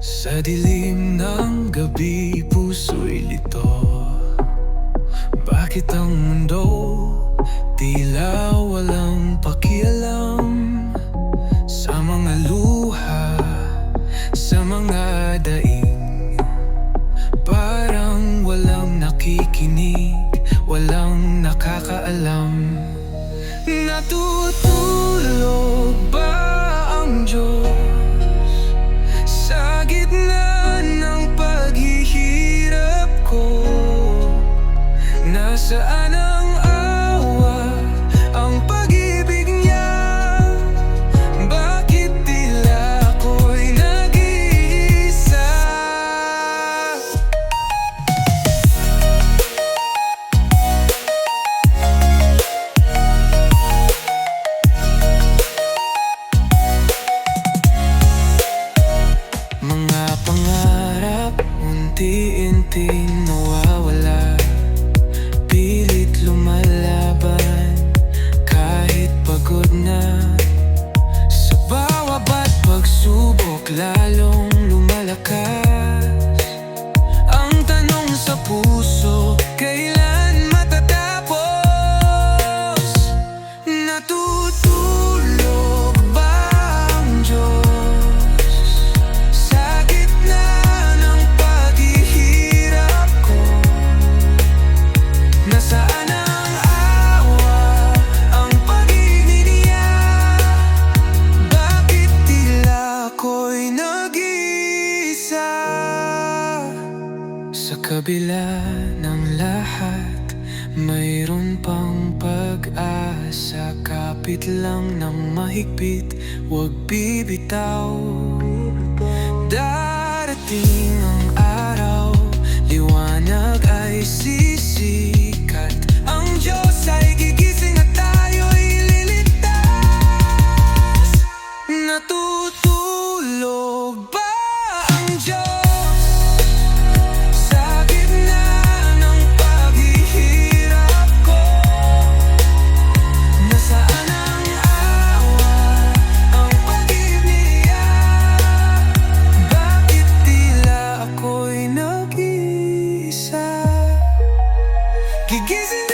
Sa dilim ng gabi, puso'y lito. Bakit ang mundo tila walang pakialam? Sa mga luha, sa mga daing Parang walang nakikinig, walang nakakaalam. Natutulog Nasaan ang awa, ang pag-ibig niya? Bakit tila ako'y nag-iisa? Mga pangarap, unti-unti cara. Sa kabila ng lahat Mayroon pang pag-asa. Kapit lang ng mahigpit Huwag bibitaw. Darating que quise